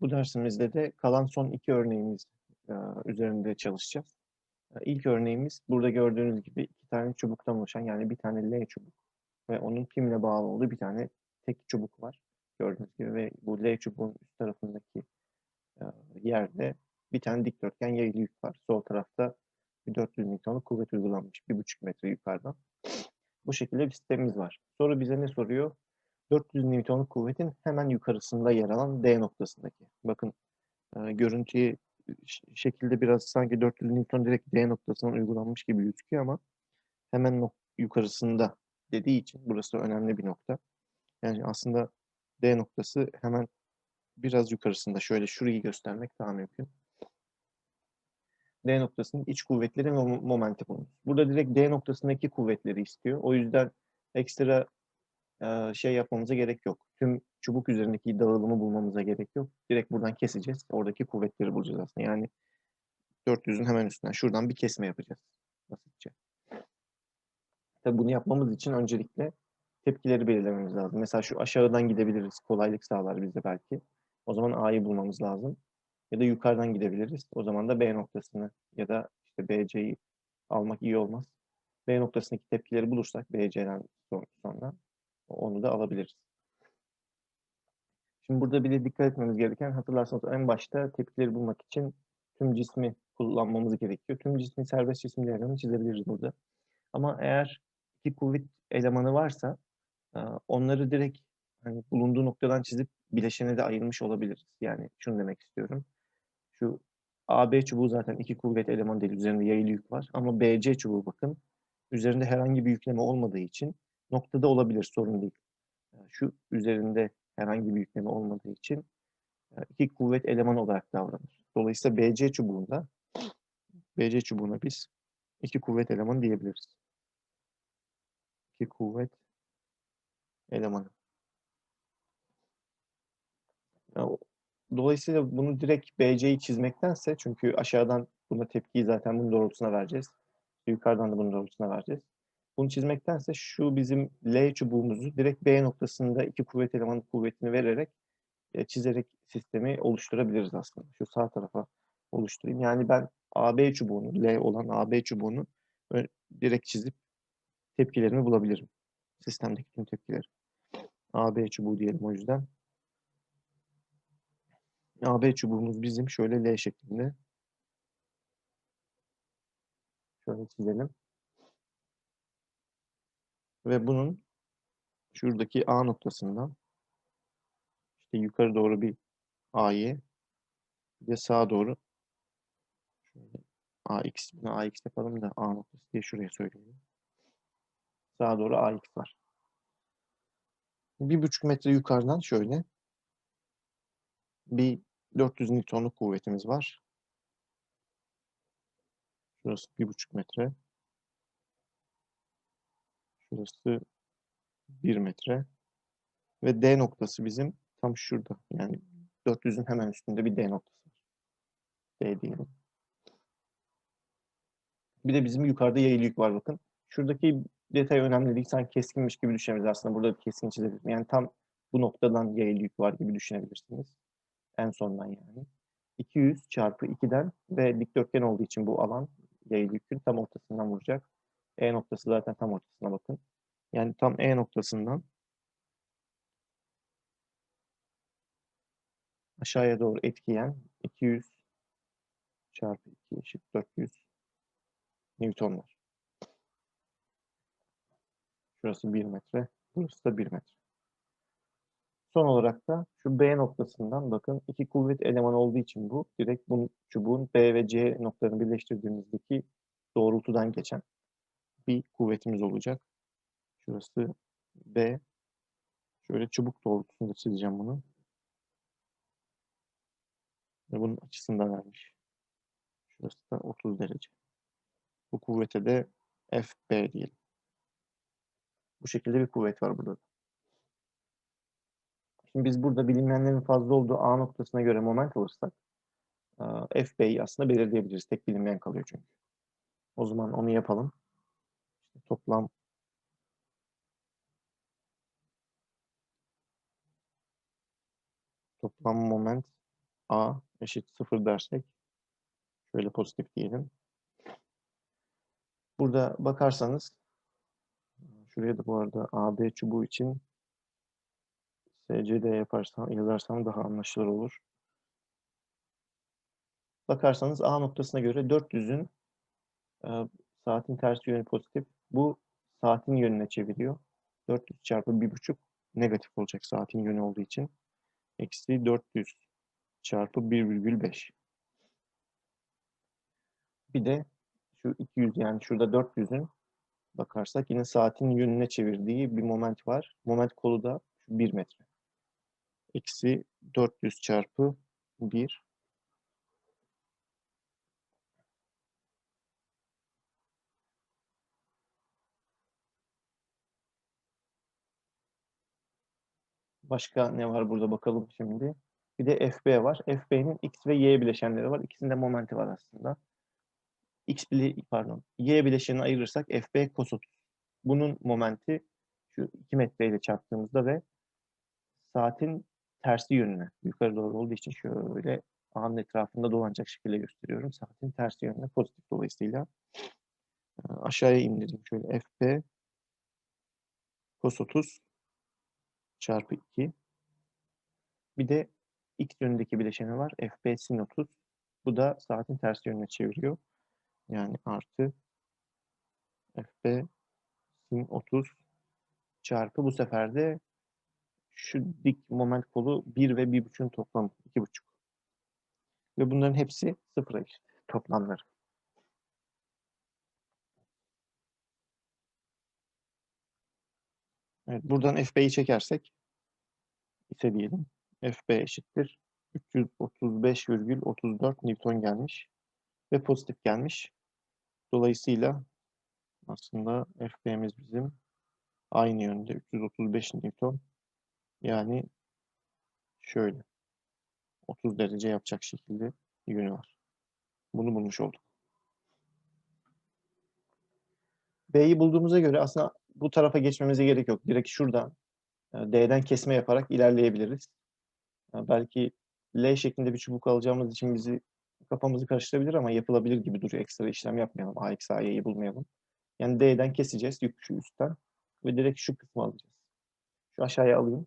Bu dersimizde de kalan son iki örneğimiz eee, üzerinde çalışacağız. Eee, İlk örneğimiz burada gördüğünüz gibi iki tane çubuktan oluşan yani bir tane L çubuk ve onun pimle bağlı olduğu bir tane tek çubuk var. Gördüğünüz gibi ve bu L çubuğun üst tarafındaki eee, yerde bir tane dikdörtgen yaylı yük var. Sol tarafta bir 400 Newton'luk kuvvet uygulanmış 1,5 metre yukarıdan. Bu şekilde bir sistemimiz var. Soru bize ne soruyor? 400 Newton'luk kuvvetin hemen yukarısında yer alan D noktasındaki. Bakın e, görüntüyü ş- şekilde biraz sanki 400 Newton direkt D noktasından uygulanmış gibi gözüküyor ama hemen yukarısında dediği için burası önemli bir nokta. Yani aslında D noktası hemen biraz yukarısında. Şöyle şurayı göstermek daha mümkün. D noktasının iç kuvvetleri ve mo- momentumu. Burada direkt D noktasındaki kuvvetleri istiyor. O yüzden ekstra şey yapmamıza gerek yok. Tüm çubuk üzerindeki dağılımı bulmamıza gerek yok. Direkt buradan keseceğiz. Oradaki kuvvetleri bulacağız aslında. Yani 400'ün hemen üstünden şuradan bir kesme yapacağız. Basitçe. Tabii bunu yapmamız için öncelikle tepkileri belirlememiz lazım. Mesela şu aşağıdan gidebiliriz. Kolaylık sağlar bize belki. O zaman A'yı bulmamız lazım. Ya da yukarıdan gidebiliriz. O zaman da B noktasını ya da işte BC'yi almak iyi olmaz. B noktasındaki tepkileri bulursak BC'den son- sonra onu da alabiliriz. Şimdi burada bir de dikkat etmemiz gereken hatırlarsanız en başta tepkileri bulmak için tüm cismi kullanmamız gerekiyor. Tüm cismi serbest cisim diagramını çizebiliriz burada. Ama eğer iki kuvvet elemanı varsa e, onları direkt hani bulunduğu noktadan çizip bileşene de ayırmış olabiliriz. Yani şunu demek istiyorum. Şu AB çubuğu zaten iki kuvvet elemanı değil. Üzerinde yaylı yük var. Ama BC çubuğu bakın. Üzerinde herhangi bir yükleme olmadığı için noktada olabilir. Sorun değil. Şu üzerinde herhangi bir yükleme olmadığı için iki kuvvet elemanı olarak davranır. Dolayısıyla BC çubuğunda BC çubuğuna biz iki kuvvet elemanı diyebiliriz. İki kuvvet elemanı. Dolayısıyla bunu direkt BC'yi çizmektense çünkü aşağıdan buna tepkiyi zaten bunun doğrultusuna vereceğiz. Yukarıdan da bunun doğrultusuna vereceğiz. Bunu çizmektense şu bizim L çubuğumuzu direkt B noktasında iki kuvvet elemanı kuvvetini vererek e, çizerek sistemi oluşturabiliriz aslında. Şu sağ tarafa oluşturayım. Yani ben AB çubuğunu, L olan AB çubuğunu direkt çizip tepkilerini bulabilirim. Sistemdeki tüm tepkileri. AB çubuğu diyelim o yüzden. AB çubuğumuz bizim şöyle L şeklinde. Şöyle çizelim. Ve bunun şuradaki A noktasından işte yukarı doğru bir A'yı bir de sağa doğru şöyle AX, AX yapalım da A noktası diye şuraya söyleyelim. Sağa doğru AX var. Bir buçuk metre yukarıdan şöyle bir 400 Newton'luk kuvvetimiz var. Şurası bir buçuk metre. Şurası 1 metre. Ve D noktası bizim tam şurada. Yani 400'ün hemen üstünde bir D noktası. D diyelim. Bir de bizim yukarıda yaylı yük var bakın. Şuradaki detay önemli değil. Sanki keskinmiş gibi düşünebiliriz aslında. Burada bir keskin çizebiliriz. Yani tam bu noktadan yaylı yük var gibi düşünebilirsiniz. En sondan yani. 200 çarpı 2'den ve dikdörtgen olduğu için bu alan yaylı yükün tam ortasından vuracak. E noktası zaten tam ortasına bakın. Yani tam E noktasından aşağıya doğru etkiyen 200 çarpı 2 eşit 400 Newton var. Şurası 1 metre, burası da 1 metre. Son olarak da şu B noktasından bakın iki kuvvet elemanı olduğu için bu direkt bu çubuğun B ve C noktalarını birleştirdiğimizdeki doğrultudan geçen bir kuvvetimiz olacak. Şurası B. Şöyle çubuk doğrultusunda çizeceğim bunu. Ve bunun açısını vermiş. Şurası da 30 derece. Bu kuvvete de FB diyelim. Bu şekilde bir kuvvet var burada. da. Şimdi biz burada bilinmeyenlerin fazla olduğu A noktasına göre moment alırsak FB'yi aslında belirleyebiliriz. Tek bilinmeyen kalıyor çünkü. O zaman onu yapalım. Toplam toplam moment A eşit 0 dersek şöyle pozitif diyelim. Burada bakarsanız şuraya da bu arada AB çubuğu için SCD yaparsam, yazarsam daha anlaşılır olur. Bakarsanız A noktasına göre 400'ün e, saatin tersi yönü pozitif. Bu saatin yönüne çeviriyor. 400 çarpı 1,5 negatif olacak saatin yönü olduğu için. Eksi 400 çarpı 1,5. Bir de şu 200 yani şurada 400'ün bakarsak yine saatin yönüne çevirdiği bir moment var. Moment kolu da 1 metre. Eksi 400 çarpı 1 Başka ne var burada bakalım şimdi. Bir de FB var. FB'nin X ve Y bileşenleri var. İkisinde momenti var aslında. X bile pardon. Y bileşenini ayırırsak FB cos 30. Bunun momenti şu 2 metre ile çarptığımızda ve saatin tersi yönüne yukarı doğru olduğu için şöyle A'nın etrafında dolanacak şekilde gösteriyorum. Saatin tersi yönüne pozitif dolayısıyla. Aşağıya indireyim şöyle FB cos 30 çarpı 2. Bir de x yönündeki bileşeni var. FB sin 30. Bu da saatin tersi yönüne çeviriyor. Yani artı FB sin 30 çarpı bu sefer de şu dik moment kolu 1 ve 1.5'ün toplamı 2.5. Ve bunların hepsi sıfıra eşit toplamları. Evet, buradan FB'yi çekersek ise diyelim. FB eşittir 335,34 Newton gelmiş ve pozitif gelmiş. Dolayısıyla aslında FB'miz bizim aynı yönde 335 Newton. Yani şöyle 30 derece yapacak şekilde yönü var. Bunu bulmuş olduk. B'yi bulduğumuza göre aslında bu tarafa geçmemize gerek yok. Direkt şuradan D'den kesme yaparak ilerleyebiliriz. Belki L şeklinde bir çubuk alacağımız için bizi kafamızı karıştırabilir ama yapılabilir gibi duruyor. Ekstra işlem yapmayalım. AX, AY'yi bulmayalım. Yani D'den keseceğiz yük şu üstten ve direkt şu kısmı alacağız. Şu aşağıya alayım.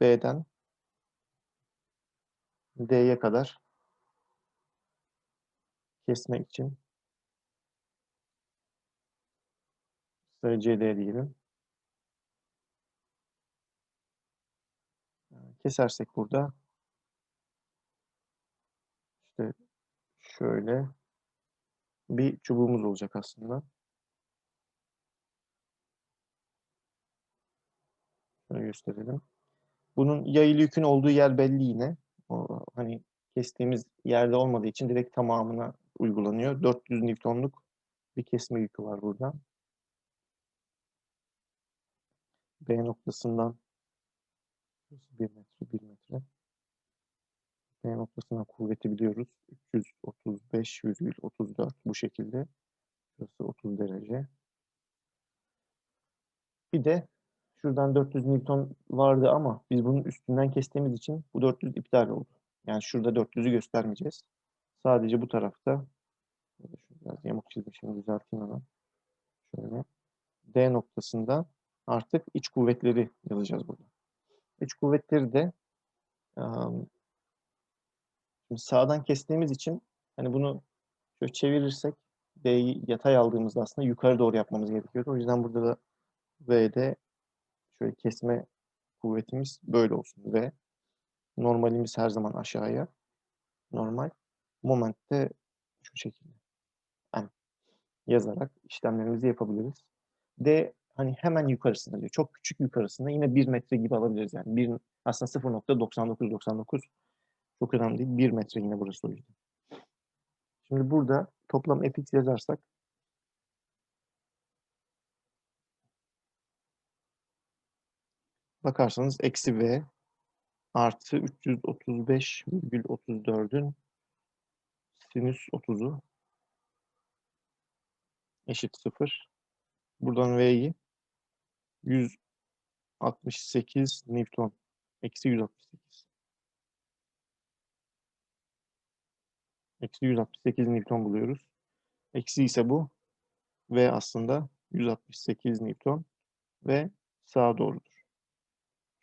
B'den D'ye kadar kesmek için CD diyelim. Kesersek burada işte şöyle bir çubuğumuz olacak aslında. Şöyle gösterelim. Bunun yayılı yükün olduğu yer belli yine. O, hani kestiğimiz yerde olmadığı için direkt tamamına uygulanıyor. 400 Newton'luk bir kesme yükü var burada. B noktasından 1 metre 1 metre B noktasına kuvveti biliyoruz. 335,34 bu şekilde. Burası 30 derece. Bir de şuradan 400 Newton vardı ama biz bunun üstünden kestiğimiz için bu 400 iptal oldu. Yani şurada 400'ü göstermeyeceğiz. Sadece bu tarafta biraz yamuk çizdim şimdi düzelteyim hemen. Şöyle D noktasında artık iç kuvvetleri yazacağız burada. İç kuvvetleri de şimdi sağdan kestiğimiz için hani bunu şöyle çevirirsek D'yi yatay aldığımızda aslında yukarı doğru yapmamız gerekiyor. O yüzden burada da V'de şöyle kesme kuvvetimiz böyle olsun. V normalimiz her zaman aşağıya. Normal. Moment de şu şekilde. Yani yazarak işlemlerimizi yapabiliriz. D hani hemen yukarısında diyor. Çok küçük yukarısında yine 1 metre gibi alabiliriz yani. Bir, aslında 0.9999 çok önemli değil. 1 metre yine burası o yüzden. Şimdi burada toplam fx yazarsak bakarsanız eksi v artı 335,34'ün sinüs 30'u eşit 0. Buradan v'yi 100 168 Newton. Eksi 168. Eksi 168 Newton buluyoruz. Eksi ise bu. V aslında 168 Newton ve sağa doğrudur.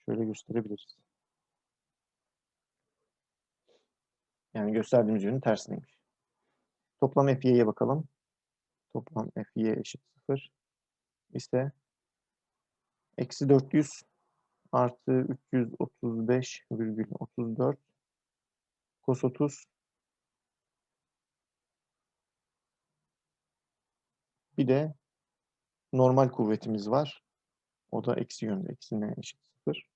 Şöyle gösterebiliriz. Yani gösterdiğimiz yönün tersineymiş. Toplam FY'ye bakalım. Toplam FY eşit 0 ise eksi 400 artı 335,34 cos 30 bir de normal kuvvetimiz var. O da eksi yönde. Eksi n eşit 0.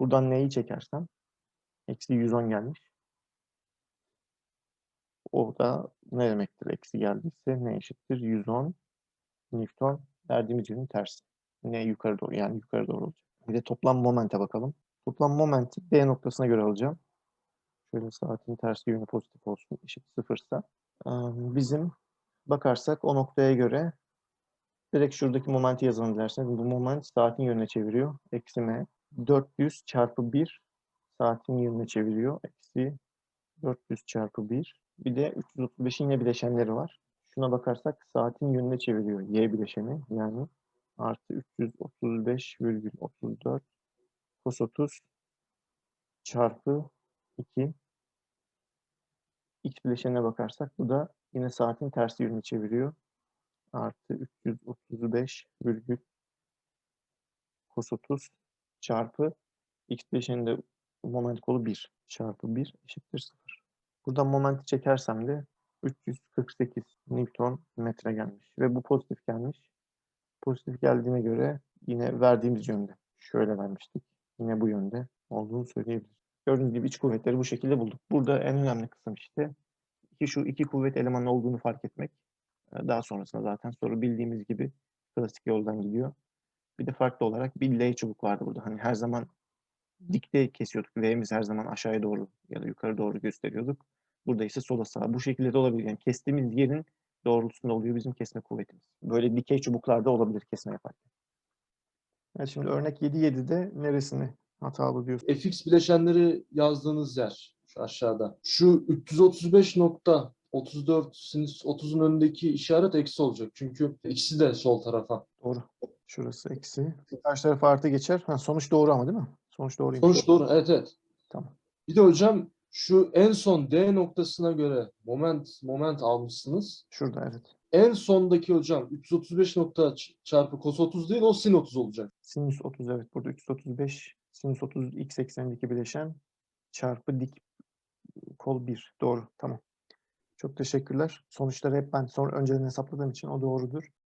Buradan n'yi çekersem eksi 110 gelmiş. O da ne demektir? Eksi geldiyse ne eşittir? 110 Newton verdiğimiz yönün tersi. Ne yukarı doğru yani yukarı doğru olacak. Bir de toplam momente bakalım. Toplam momenti D noktasına göre alacağım. Şöyle saatin tersi yönü pozitif olsun. Eşit sıfırsa. Bizim bakarsak o noktaya göre direkt şuradaki momenti yazalım dilerseniz. Bu moment saatin yönüne çeviriyor. Eksi m. 400 çarpı 1 saatin yönüne çeviriyor. Eksi 400 çarpı 1. Bir de 335'in yine bileşenleri var. Şuna bakarsak saatin yönüne çeviriyor. Y bileşeni yani artı 335,34 cos 30 çarpı 2 x bileşenine bakarsak bu da yine saatin tersi yönüne çeviriyor. Artı 335 virgül cos 30 çarpı x bileşeninde moment kolu 1 çarpı 1 eşittir 0. Buradan momenti çekersem de 348 Newton metre gelmiş ve bu pozitif gelmiş. Pozitif geldiğine göre yine verdiğimiz yönde. Şöyle vermiştik. Yine bu yönde olduğunu söyleyebiliriz. Gördüğünüz gibi iç kuvvetleri bu şekilde bulduk. Burada en önemli kısım işte iki şu iki kuvvet elemanı olduğunu fark etmek. Ee, Daha sonrasında zaten soru bildiğimiz gibi klasik yoldan gidiyor. Bir de farklı olarak bir L çubuk vardı burada. Hani her zaman dikte kesiyorduk. L'miz her zaman aşağıya doğru ya da yukarı doğru gösteriyorduk. Burada ise sola sağa. Bu şekilde de olabilir. Yani kestiğimiz yerin doğrultusunda oluyor bizim kesme kuvvetimiz. Böyle dikey çubuklarda olabilir kesme yaparken. Evet, şimdi örnek 7.7'de neresini hatalı diyorsun? fx bileşenleri yazdığınız yer şu aşağıda. Şu 335.34 sinüs 30'un önündeki işaret eksi olacak. Çünkü ikisi de sol tarafa. Doğru. Şurası eksi. Karşı tarafa artı geçer. Ha, sonuç doğru ama değil mi? Sonuç doğruymuş. Sonuç doğru. Evet evet. Tamam. Bir de hocam şu en son D noktasına göre moment moment almışsınız. Şurada evet. En sondaki hocam 335 nokta çarpı cos 30 değil o sin 30 olacak. Sinüs 30 evet. Burada 335 sinüs 30 x eksenindeki bileşen çarpı dik kol 1. Doğru. Tamam. Çok teşekkürler. Sonuçları hep ben sonra önceden hesapladığım için o doğrudur.